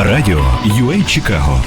Радіо UA Чикаго.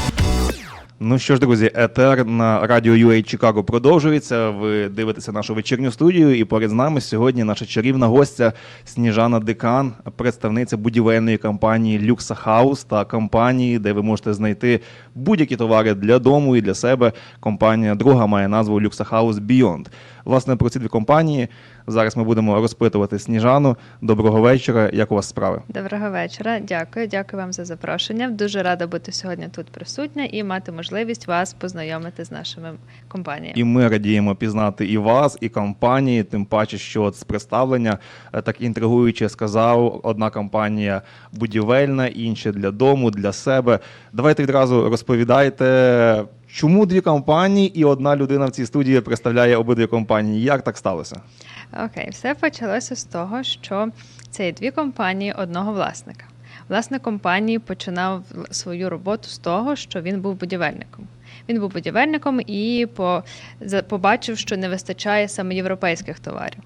Ну що ж, друзі, етер на радіо UA Чикаго продовжується. Ви дивитеся нашу вечірню студію, і поряд з нами сьогодні наша чарівна гостя Сніжана Декан, представниця будівельної компанії Люкса Хаус та компанії, де ви можете знайти будь-які товари для дому і для себе. Компанія друга має назву Люкса Хаус Beyond. Власне, про ці дві компанії зараз ми будемо розпитувати Сніжану. Доброго вечора. Як у вас справи? Доброго вечора. Дякую, дякую вам за запрошення. Дуже рада бути сьогодні тут присутня і мати можливість вас познайомити з нашими компаніями. І ми радіємо пізнати і вас, і компанії. Тим паче, що от з представлення е, так інтригуюче сказав одна компанія будівельна, інша для дому, для себе. Давайте відразу розповідайте, чому дві компанії і одна людина в цій студії представляє обидві компанії. Як так сталося? Окей, все почалося з того, що це є дві компанії одного власника. Власник компанії починав свою роботу з того, що він був будівельником. Він був будівельником і побачив, що не вистачає саме європейських товарів,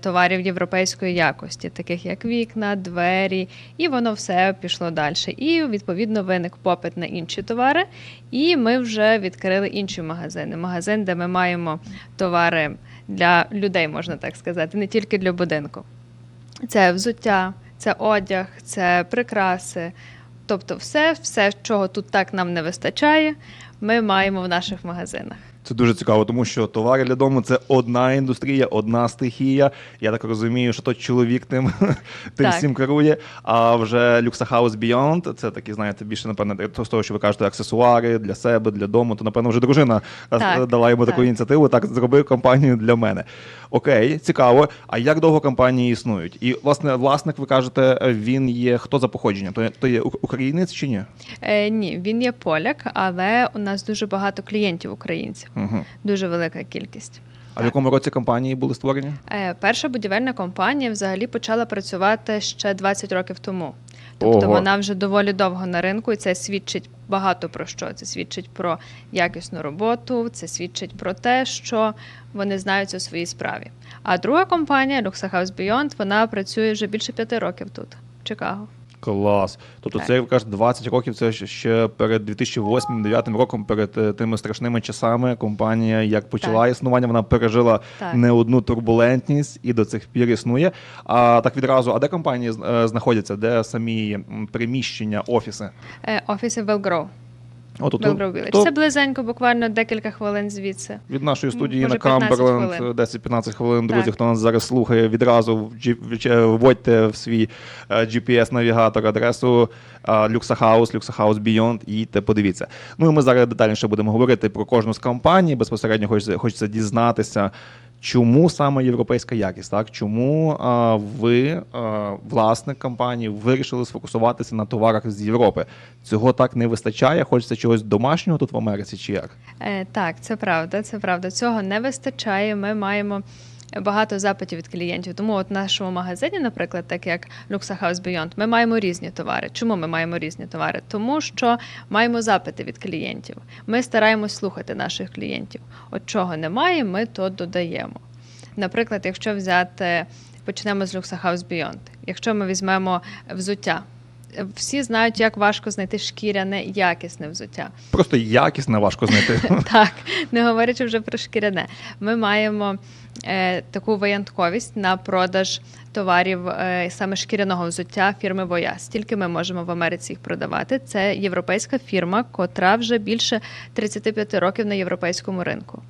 товарів європейської якості, таких як вікна, двері, і воно все пішло далі. І відповідно виник попит на інші товари. І ми вже відкрили інші магазини. Магазин, де ми маємо товари для людей, можна так сказати, не тільки для будинку. Це взуття, це одяг, це прикраси. Тобто, все, все, чого тут так нам не вистачає, ми маємо в наших магазинах. Це дуже цікаво, тому що товари для дому це одна індустрія, одна стихія. Я так розумію, що то чоловік тим, тим всім керує. А вже Luxa House Beyond, це такі, знаєте, більше, напевно, то з того, що ви кажете, аксесуари для себе, для дому, то, напевно, вже дружина е, Так, дала йому таку ініціативу, так зробив компанію для мене. Окей, цікаво. А як довго компанії існують? І, власне, власник, ви кажете, він є хто за походженням? То, то є українець чи ні? Е, ні, він є поляк, але у нас дуже багато клієнтів українців, Угу. дуже велика кількість. А в якому році компанії були створені? Е, Перша будівельна компанія взагалі почала працювати ще 20 років тому. Тобто Ого. вона вже доволі довго на ринку, і це свідчить багато про що. Це свідчить про якісну роботу, це свідчить про те, що вони знаються у своїй справі. А друга компанія Luxa House Beyond, вона працює вже більше п'яти років тут, в Чикаго. Клас. Тобто, Так. це як ви кажете, 20 років. Це ще- перед 2008-2009 роком, перед е, тими страшними часами. Компанія, як почала Так. існування, вона пережила Так. не одну турбулентність і до цих пір існує. А так відразу, а де компанії е, знаходяться? Де самі приміщення, офіси? Е, Офіси Велгроу. От Village. то Це близенько, буквально декілька хвилин звідси. від нашої студії Може, на Камберленд 10-15 хвилин. Друзі, Так. хто нас зараз слухає, відразу вводьте в свій е, GPS-навігатор адресу е, House, Luxa House Beyond і їдьте, подивіться. Ну і ми зараз детальніше будемо говорити про кожну з компаній. Безпосередньо хочеться, хочеться дізнатися. Чому саме європейська якість? Так чому а, ви, а, власник компанії, вирішили сфокусуватися на товарах з Європи? Цього так не вистачає. Хочеться чогось домашнього тут в Америці, чи як? Е, так, це правда, це правда. Цього не вистачає. Ми маємо багато запитів від клієнтів. Тому от в нашому магазині, наприклад, так як Luxa House Beyond, ми маємо різні товари. Чому ми маємо різні товари? Тому що маємо запити від клієнтів. Ми стараємось слухати наших клієнтів. От чого немає, ми то додаємо. Наприклад, якщо взяти, почнемо з Luxa House Beyond. Якщо ми візьмемо взуття. Всі знають, як важко знайти шкіряне якісне взуття. Просто якісне важко знайти. Так, не говорячи вже про шкіряне. Ми маємо е, таку винятковість на продаж товарів е, саме шкіряного взуття фірми Voyage. Стільки ми можемо в Америці їх продавати. Це європейська фірма, котра вже більше 35 років на європейському ринку.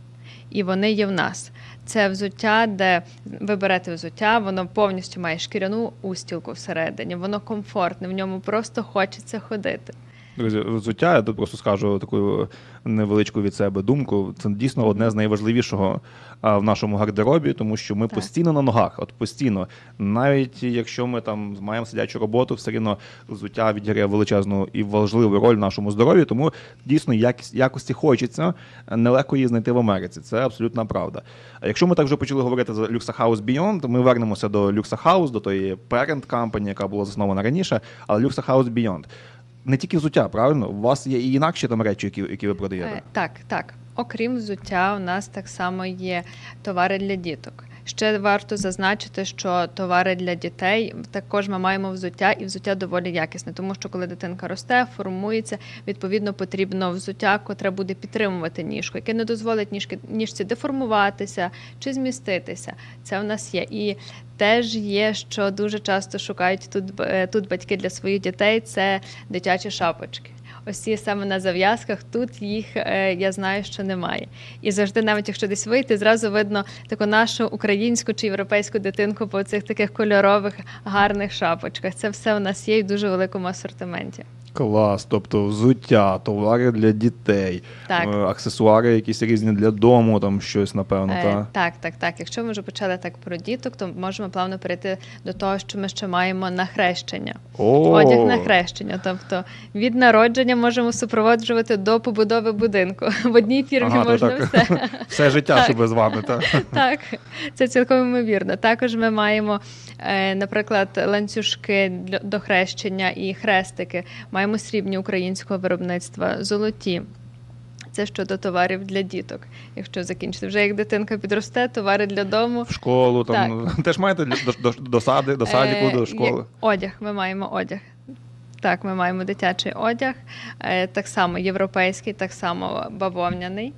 І вони є в нас. Це взуття, де ви берете взуття, воно повністю має шкіряну устілку всередині, воно комфортне, в ньому просто хочеться ходити. Взуття, я тут просто скажу таку невеличку від себе думку. Це дійсно одне з найважливішого в нашому гардеробі, тому що ми Так. постійно на ногах, от постійно. Навіть якщо ми там маємо сидячу роботу, все рівно взуття відіграє величезну і важливу роль в нашому здоров'ї. Тому дійсно якість якості хочеться нелегко її знайти в Америці. Це абсолютна правда. А якщо ми так вже почали говорити за Luxa House Beyond, ми вернемося до Luxa House, до тої parent company, яка була заснована раніше, але Luxa House Beyond. Не тільки взуття, правильно? У вас є і інакші там речі, які, які ви продаєте. Е, Так, так. Окрім взуття, у нас так само є товари для діток. Ще варто зазначити, що товари для дітей також ми маємо взуття, і взуття доволі якісне, тому що коли дитинка росте, формується, відповідно потрібно взуття, котре буде підтримувати ніжку, яке не дозволить ніжки ніжці деформуватися чи зміститися. Це в нас є. І теж є, що дуже часто шукають тут, е, тут батьки для своїх дітей це дитячі шапочки. Ось ці саме на зав'язках, тут їх е, я знаю, що немає. І завжди, навіть якщо десь вийти, зразу видно таку нашу українську чи європейську дитинку по цих таких кольорових гарних шапочках. Це все у нас є і в дуже великому асортименті. Клас, тобто взуття, товари для дітей, Так. е, аксесуари якісь різні для дому, там щось, напевно, Е, та? так, так, так. Якщо ми вже почали так про діток, то можемо плавно перейти до того, що ми ще маємо на хрещення. О, Одяг на хрещення. Тобто від народження можемо супроводжувати до побудови будинку. В одній фірмі Ага, можна так. все. Все життя, Так. щоб з вами, так? Так, це цілком ймовірно. Також ми маємо, е, наприклад, ланцюжки до хрещення і хрестики. Маємо срібні українського виробництва, золоті. Це щодо товарів для діток. Якщо закінчити, вже як дитинка підросте, товари для дому. В школу, там теж маєте до, до, до, сади, до садіку, Е, до школи. Одяг, ми маємо одяг. Так, ми маємо дитячий одяг, е, так само європейський, так само бавовняний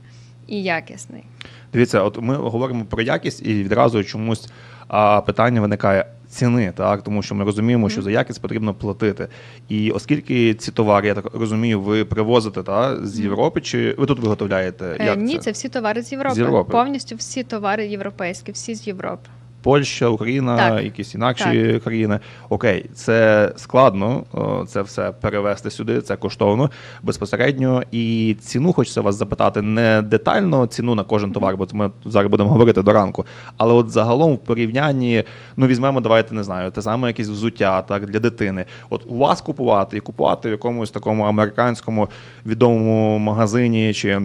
і якісний. Дивіться, от ми говоримо про якість, і відразу чомусь а, питання виникає ціни, так тому що ми розуміємо, що за якість потрібно платити. І оскільки ці товари, я так розумію, ви привозите та, з Європи, чи ви тут виготовляєте? Е, Як Ні, це? це всі товари з Європи. З Європи. Повністю всі товари європейські, всі з Європи. Польща, Україна, Так. якісь інакші країни. Окей, це складно, це все перевести сюди, це коштовно безпосередньо. І ціну хочеться вас запитати не детально ціну на кожен товар, бо ми зараз будемо говорити до ранку. Але от загалом в порівнянні, ну візьмемо, давайте не знаю, те саме якісь взуття так для дитини. От у вас купувати і купувати в якомусь такому американському відомому магазині чи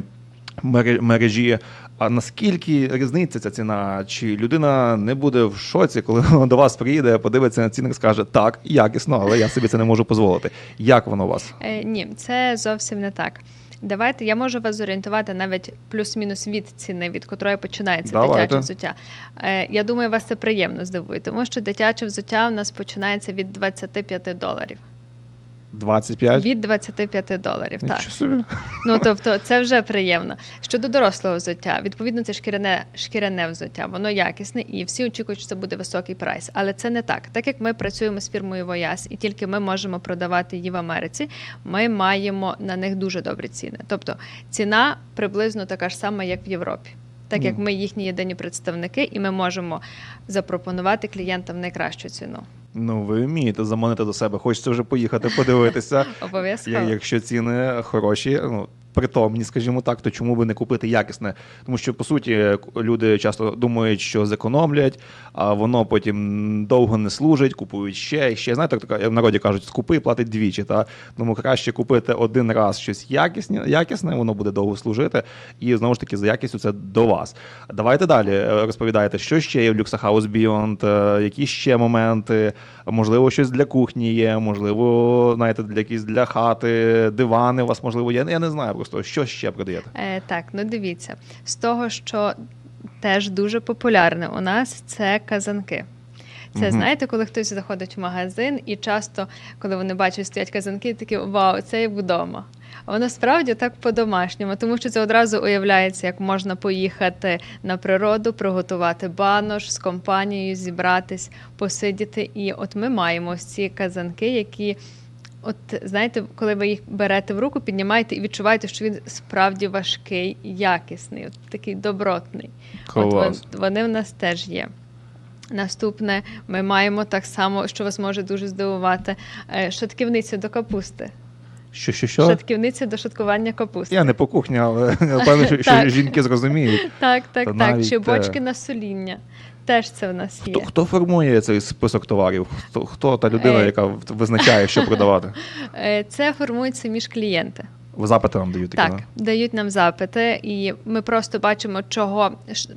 мере- мережі. А наскільки різниця ця ціна? Чи людина не буде в шоці, коли вона до вас приїде, подивиться на ціни і скаже так, якісно, але я собі це не можу дозволити. Як воно у вас? Е, ні, це зовсім не так. Давайте я можу вас зорієнтувати навіть плюс-мінус від ціни, від котрої починається Давайте. дитяче взуття. Е, я думаю, вас це приємно здивує, тому що дитяче взуття у нас починається від 25 доларів. 25? Від 25 доларів. Так. Собі. Ну тобто це вже приємно. Щодо дорослого взуття, відповідно, це шкіряне, шкіряне взуття, воно якісне, і всі очікують, що це буде високий прайс. Але це не так. Так як ми працюємо з фірмою Voyas, і тільки ми можемо продавати її в Америці, ми маємо на них дуже добрі ціни. Тобто ціна приблизно така ж сама, як в Європі. Так як ми їхні єдині представники, і ми можемо запропонувати клієнтам найкращу ціну. Ну, ви вмієте заманити до себе. Хочеться вже поїхати подивитися. Обов'язково. Якщо ціни хороші, ну притомні, скажімо так, то чому би не купити якісне? Тому що по суті люди часто думають, що зекономлять, а воно потім довго не служить, купують ще і ще. Знаєте, так в народі кажуть, скупи платить двічі. Та тому краще купити один раз щось якісне, якісне, воно буде довго служити, і знову ж таки за якістю це до вас. Давайте далі е, розповідайте, що ще є в Люксахаус Beyond, е, які ще моменти, можливо, щось для кухні є, можливо, знаєте, для якісь для хати, дивани у вас можливо є. Я не знаю просто, що ще продаєте. Е, так, ну дивіться, з того, що теж дуже популярне у нас, це казанки. Це знаєте, коли хтось заходить в магазин, і часто, коли вони бачать, стоять казанки, такі вау, це як вдома. А воно справді так по-домашньому, тому що це одразу уявляється, як можна поїхати на природу, приготувати банош з компанією, зібратись, посидіти. І от ми маємо ці казанки, які От знаєте, коли ви їх берете в руку, піднімаєте і відчуваєте, що він справді важкий, якісний, от такий добротний. Клас. вон- вони в нас теж є. Наступне, ми маємо так само, що вас може дуже здивувати, е, шатківницю до капусти. Що, що, що? Шатківниця до шаткування капусти. Я не по кухні, але впевнений, що жінки зрозуміють. Так, так, так. Чи бочки на соління. Теж це в нас є. Хто, хто формує цей список товарів? Хто, хто та людина, Е. яка визначає, що продавати? Е, Це формують самі ж клієнти. Запити нам дають такі. Так, да? дають нам запити, і ми просто бачимо, чого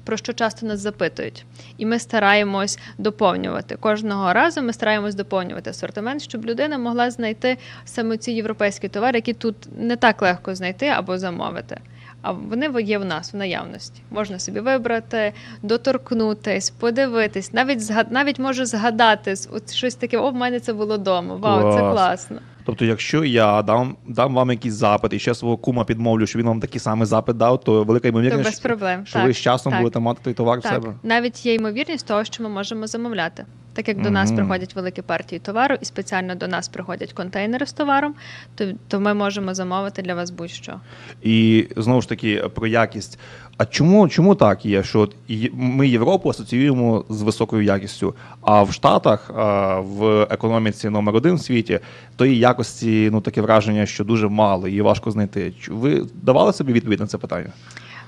про що часто нас запитують. І ми стараємось доповнювати. Кожного разу ми стараємось доповнювати асортимент, щоб людина могла знайти саме ці європейські товари, які тут не так легко знайти або замовити. А вони є в нас в наявності. Можна собі вибрати, доторкнутись, подивитись, навіть згад... навіть можу згадати от щось таке. О, в мене це було вдома. Вау, це класно. Тобто, якщо я дам, дам вам якийсь запит і ще свого кума підмовлю, що він вам такий самий запит дав, то велика То без проблем. що так, ви з часом так. будете мати той товар в себе. навіть є ймовірність того, що ми можемо замовляти. Так як до нас приходять великі партії товару, і спеціально до нас приходять контейнери з товаром, то, то ми можемо замовити для вас будь-що. І знову ж таки про якість. А чому, чому так є? Що от ми Європу асоціюємо з високою якістю, а в Штатах, в економіці номер один в світі, тої якості ну таке враження, що дуже мало, її важко знайти. Ви давали собі відповідь на це питання?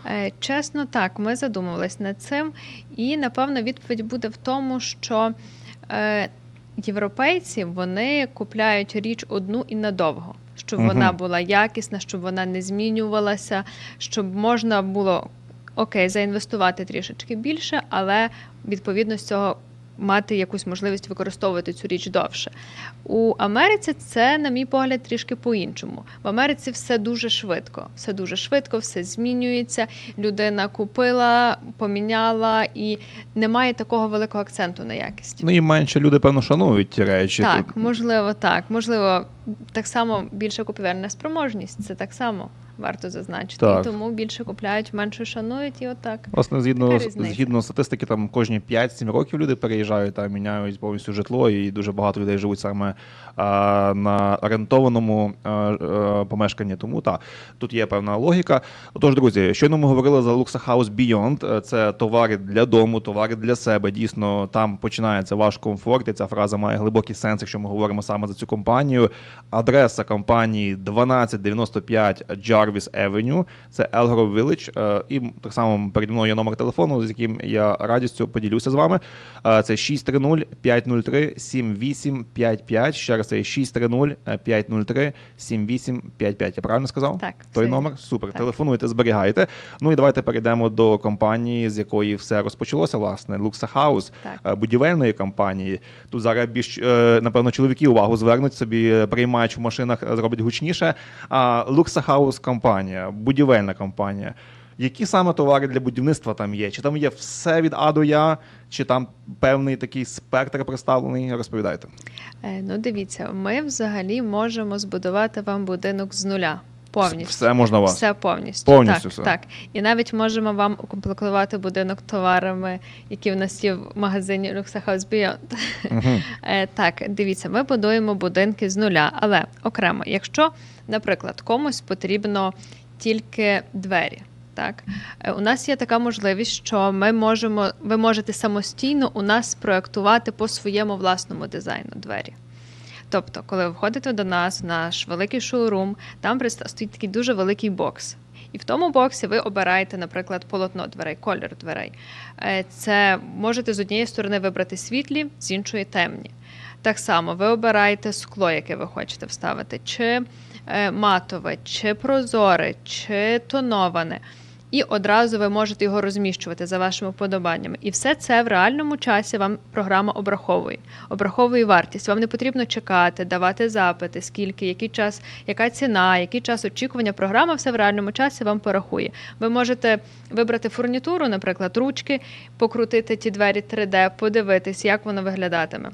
Е, Чесно, так, ми задумувались над цим, і напевно відповідь буде в тому, що е, європейці вони купляють річ одну і надовго, щоб Мгм. вона була якісна, щоб вона не змінювалася, щоб можна було окей, заінвестувати трішечки більше, але відповідно з цього. Мати якусь можливість використовувати цю річ довше. У Америці це, на мій погляд, трішки по-іншому. В Америці все дуже швидко. Все дуже швидко, все змінюється. Людина купила, поміняла, і немає такого великого акценту на якість. Ну і менше люди, певно, шанують ті речі. Так, можливо, так. Можливо, так само більша купівельна спроможність. Це так само варто зазначити. Так. І тому більше купляють, менше шанують, і отак. Власне, згідно, згідно статистики, там кожні 5-7 років люди переїжджають та міняють повністю житло, і дуже багато людей живуть саме а, на орієнтованому а, а, помешканні. Тому так, тут є певна логіка. Отож, друзі, щойно ми говорили за Luxa House Beyond. Е, Це товари для дому, товари для себе. Дійсно, там починається ваш комфорт. І ця фраза має глибокий сенс, якщо ми говоримо саме за цю компанію. Адреса компанії 1295 Jarvis Avenue, це Elgrove Village. Е, І так само переді мною є номер телефону, з яким я радістю поділюся з вами. Е, Це 630-503-7855. Ще раз це 630-503-7855. Я правильно сказав? Так, Той номер? Супер. так. Телефонуйте, зберігайте. Ну і давайте перейдемо до компанії, з якої все розпочалося, власне, Luxa House, Так. е, будівельної компанії. Тут зараз більш напевно чоловіки увагу звернуть собі, приймач в машинах е, зробить гучніше. А Luxa House компанія, будівельна компанія. Які саме товари для будівництва там є? Чи там є все від А до Я, чи там певний такий спектр представлений? Розповідайте. Е, Ну, дивіться, ми взагалі можемо збудувати вам будинок з нуля. Повністю. Все можна вас. Все повністю. Повністю так, все. так. І навіть можемо вам укомплектувати будинок товарами, які в нас є в магазині Luxa House Beyond. Е, Так, дивіться, ми будуємо будинки з нуля, але окремо, якщо, наприклад, комусь потрібно тільки двері. Так, Е, у нас є така можливість, що ми можемо, ви можете самостійно у нас спроектувати по своєму власному дизайну двері. Тобто, коли ви входите до нас в наш великий шоурум, там стоїть такий дуже великий бокс. І в тому боксі ви обираєте, наприклад, полотно дверей, колір дверей. Е, Це можете з однієї сторони вибрати світлі, з іншої темні. Так само ви обираєте скло, яке ви хочете вставити, чи е, матове, чи прозоре, чи тоноване. І одразу ви можете його розміщувати за вашими вподобаннями. І все це в реальному часі вам програма обраховує. Обраховує вартість. Вам не потрібно чекати, давати запити, скільки, який час, яка ціна, який час очікування. Програма все в реальному часі вам порахує. Ви можете вибрати фурнітуру, наприклад, ручки, покрутити ті двері 3D, подивитись, як воно виглядатиме.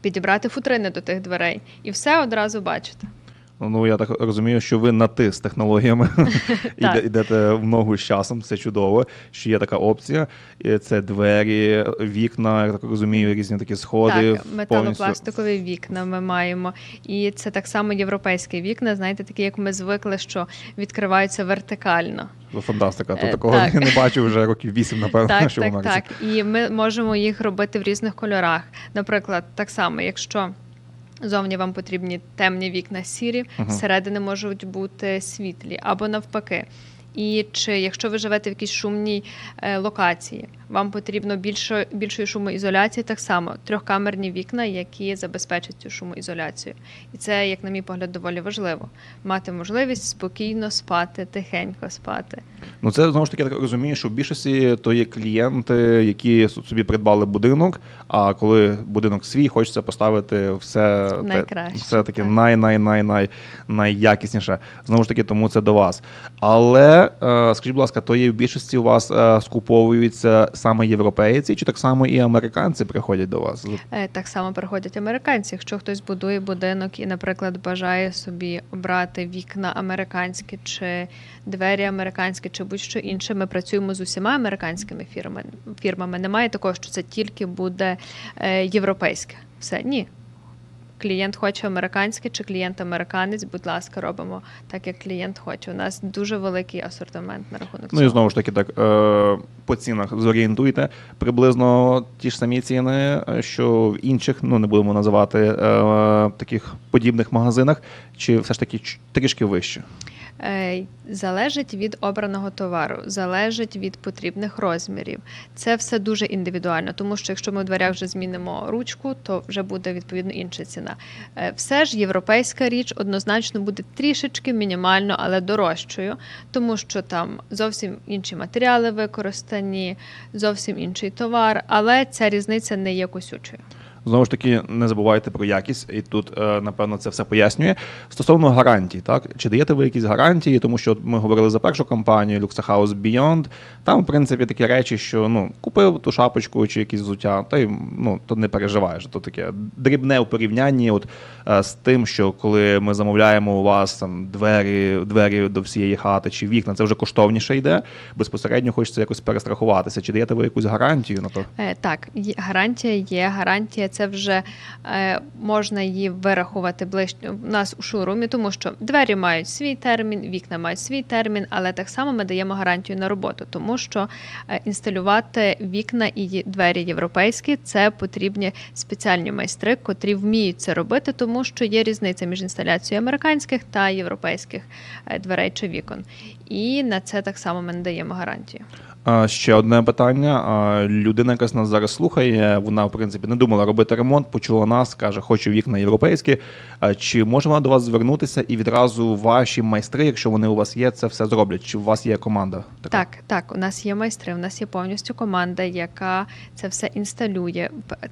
Підібрати футрини до тих дверей і все одразу бачите. Ну, я так розумію, що ви на ти з технологіями. Йдете в ногу з часом. Це чудово, що є така опція. Це двері, вікна, я так розумію, різні такі сходи. Так, повністю. металопластикові вікна ми маємо. І це так само європейські вікна, знаєте, такі, як ми звикли, що відкриваються вертикально. Ну, Фантастика. То Е, такого так. не бачив вже років вісім, напевно, Так, що в так, Америці. так. І ми можемо їх робити в різних кольорах. Наприклад, так само, якщо зовні вам потрібні темні вікна сірі, зсередини можуть бути світлі або навпаки. І чи якщо ви живете в якійсь шумній е, локації, Вам потрібно більше, більшої шумоізоляції, так само трьохкамерні вікна, які забезпечать цю шумоізоляцію. І це, як на мій погляд, доволі важливо мати можливість спокійно спати, тихенько спати. Ну це знову ж таки я так розумію, що в більшості то є клієнти, які собі придбали будинок. А коли будинок свій, хочеться поставити все Найкраще, все таки так. най най най най найякісніше. Знову ж таки, тому це до вас. Але е, скажіть, будь ласка, то є в більшості у вас е, скуповуються саме європейці, чи так само і американці приходять до вас? Е, Так само приходять американці. Якщо хтось будує будинок і, наприклад, бажає собі обрати вікна американські чи двері американські, чи будь-що інше, ми працюємо з усіма американськими фірмами. Немає такого, що це тільки буде е, європейське. Все ні. Клієнт хоче американське чи клієнт американець, будь ласка, робимо так, як клієнт хоче. У нас дуже великий асортимент на рахунок Ну цього. і знову ж таки, так е, по цінах зорієнтуйте приблизно ті ж самі ціни, е, що в інших, ну не будемо називати е, таких подібних магазинах, чи все ж таки трішки вище. Е, Залежить від обраного товару, залежить від потрібних розмірів. Це все дуже індивідуально, тому що якщо ми у дверях вже змінимо ручку, то вже буде відповідно інша ціна. Е, Все ж європейська річ однозначно буде трішечки мінімально, але дорожчою, тому що там зовсім інші матеріали використані, зовсім інший товар, але ця різниця не є косючою. Знову ж таки, не забувайте про якість, і тут е, напевно це все пояснює. Стосовно гарантій, так чи даєте ви якісь гарантії? Тому що ми говорили за першу компанію Luxa House Beyond. Там, в принципі, такі речі, що ну купив ту шапочку чи якісь взуття, та й ну то не переживаєш. То таке дрібне у порівнянні, от е, з тим, що коли ми замовляємо у вас там двері, двері до всієї хати чи вікна, це вже коштовніше йде. Безпосередньо хочеться якось перестрахуватися. Чи даєте ви якусь гарантію на то? Е, Так, гарантія є. Гарантія це вже е, можна її вирахувати ближче у нас у шоурумі, тому що двері мають свій термін, вікна мають свій термін, але так само ми даємо гарантію на роботу, тому що е, інсталювати вікна і двері європейські це потрібні спеціальні майстри, котрі вміють це робити, тому що є різниця між інсталяцією американських та європейських е, дверей чи вікон. І на це так само ми надаємо гарантію. Ще одне питання. Людина, яка нас зараз слухає, вона в принципі не думала робити ремонт, почула нас, каже, хочу вікна європейські. Чи може вона до вас звернутися і відразу ваші майстри, якщо вони у вас є, це все зроблять? Чи у вас є команда? така? Так, так, у нас є майстри, у нас є повністю команда, яка це все інсталює.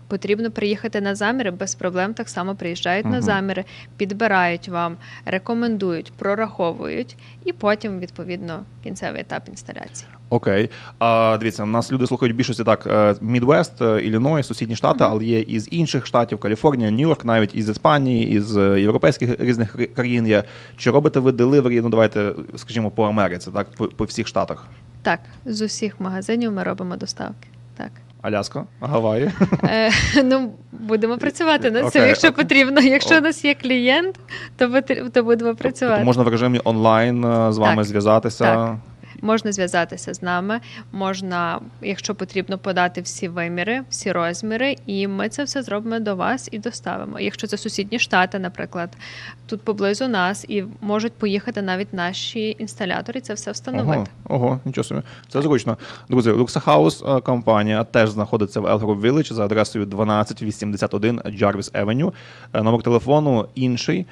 Потрібно приїхати на заміри без проблем. Так само приїжджають на заміри, підбирають вам, рекомендують, прораховують, і потім відповідно кінцевий етап інсталяції. Окей. А дивіться, у нас люди слухають більшості так: е, Мідвест, е, Іллінойс, сусідні штати, але є із інших штатів, Каліфорнія, Нью-Йорк, навіть із Іспанії, із європейських різних країн є. Чи робите ви деливері? Ну давайте скажімо по Америці, так по, по всіх штатах. Так, з усіх магазинів ми робимо доставки. Так. Аляска, Гаваї. Е, ну, будемо працювати над цим, Окей, якщо потрібно. Якщо О. у нас є клієнт, то, потр- то будемо працювати. Тобто можна в режимі онлайн е, з вами Так, зв'язатися. так. Можна зв'язатися з нами, можна, якщо потрібно, подати всі виміри, всі розміри, і ми це все зробимо до вас і доставимо. Якщо це сусідні штати, наприклад, тут поблизу нас і можуть поїхати навіть наші інсталятори, це все встановити. Ого, ого нічого собі. Це зручно. Друзі, Luxa House е, компанія теж знаходиться в Elgrove Village за адресою 1281 Jarvis Avenue. Е, номер телефону інший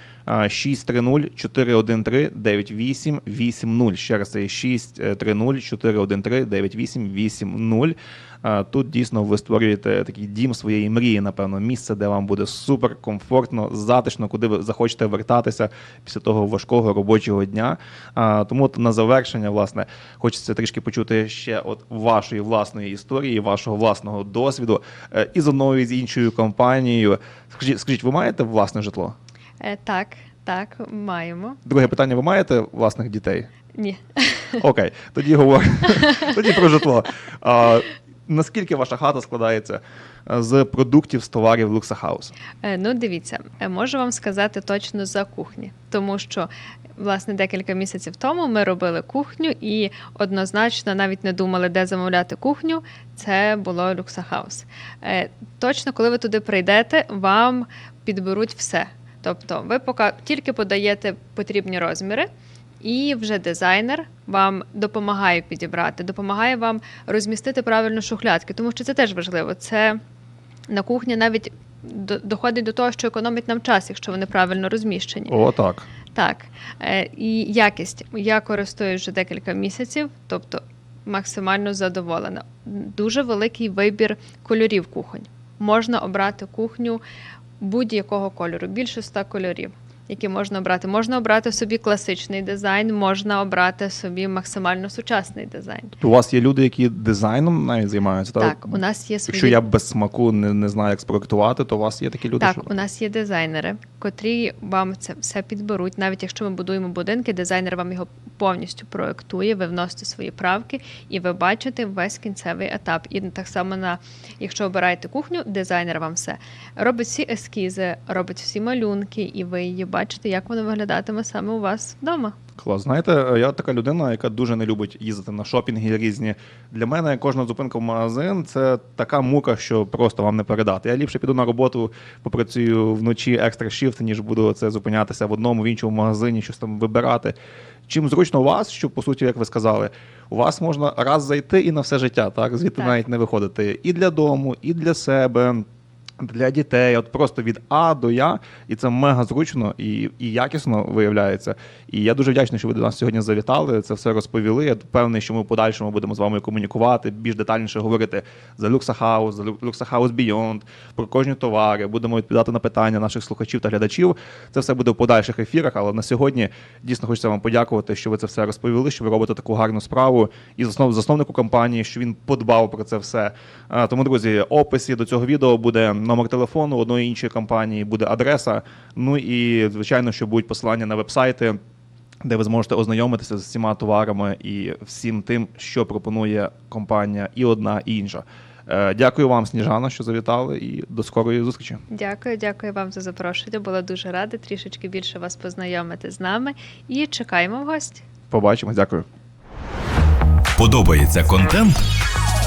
630 413 9880. Ще раз це 6 630-413-9880. Е, е, тут дійсно ви створюєте такий дім своєї мрії, напевно, місце, де вам буде супер комфортно, затишно, куди ви захочете вертатися після того важкого робочого дня. Е, тому от на завершення, власне, хочеться трішки почути ще от вашої власної історії, вашого власного досвіду і з одною і з іншою компанією. Скажіть, скажіть, ви маєте власне житло? Так, так, маємо. Друге питання: ви маєте власних дітей? Ні. Окей, тоді говоримо тоді про житло. А, наскільки ваша хата складається е, з продуктів з товарів Luxa House? Е, Ну, дивіться, е, можу вам сказати точно за кухні, тому що власне декілька місяців тому ми робили кухню і однозначно навіть не думали, де замовляти кухню. Це було House. Е, Точно, коли ви туди прийдете, вам підберуть все. Тобто, ви поки тільки подаєте потрібні розміри. І вже дизайнер вам допомагає підібрати, допомагає вам розмістити правильно шухлядки, тому що це теж важливо. Це на кухні навіть до- доходить до того, що економить нам час, якщо вони правильно розміщені. О, так. Так, е, і якість. Я користуюсь вже декілька місяців, тобто максимально задоволена. Дуже великий вибір кольорів кухонь. Можна обрати кухню будь-якого кольору, більше ста кольорів, які можна обрати. Можна обрати собі класичний дизайн, можна обрати собі максимально сучасний дизайн. У вас є люди, які дизайном навіть займаються. Так, у нас є свої Якщо я без смаку не, не знаю, як спроектувати, то у вас є такі люди, що Так, у нас є дизайнери, котрі вам це все підберуть. Навіть якщо ми будуємо будинки, дизайнер вам його повністю проектує, ви вносите свої правки, і ви бачите весь кінцевий етап. І так само на якщо обираєте кухню, дизайнер вам все робить всі ескізи, робить всі малюнки, і ви її бачите, як воно виглядатиме саме у вас вдома. Клас. Знаєте, я така людина, яка дуже не любить їздити на шопінги різні. Для мене кожна зупинка в магазин це така мука, що просто вам не передати. Я ліпше піду на роботу, попрацюю вночі екстра шіфт, ніж буду це зупинятися в одному, в іншому магазині, щось там вибирати. Чим зручно у вас, що по суті, як ви сказали, у вас можна раз зайти і на все життя, так звідти Так. навіть не виходити і для дому, і для себе. Для дітей, от просто від А до Я, і це мега зручно і, і якісно виявляється. І я дуже вдячний, що ви до нас сьогодні завітали. Це все розповіли. Я впевнений, що ми в подальшому будемо з вами комунікувати, більш детальніше говорити за Luxa House, за Luxa House Beyond, про кожні товари. Будемо відповідати на питання наших слухачів та глядачів. Це все буде в подальших ефірах. Але на сьогодні дійсно хочеться вам подякувати, що ви це все розповіли, що ви робите таку гарну справу. І заснов, засновнику компанії, що він подбав про це все. Тому, друзі, описі до цього відео буде номер телефону одної іншої компанії, буде адреса. Ну і звичайно, що будуть посилання на вебсайти. Де ви зможете ознайомитися з всіма товарами і всім тим, що пропонує компанія, і одна, і інша. Е, Дякую вам, Сніжана, що завітали, і до скорої зустрічі. Дякую, дякую вам за запрошення. Була дуже рада трішечки більше вас познайомити з нами і чекаємо в гості. Побачимось, дякую. Подобається контент?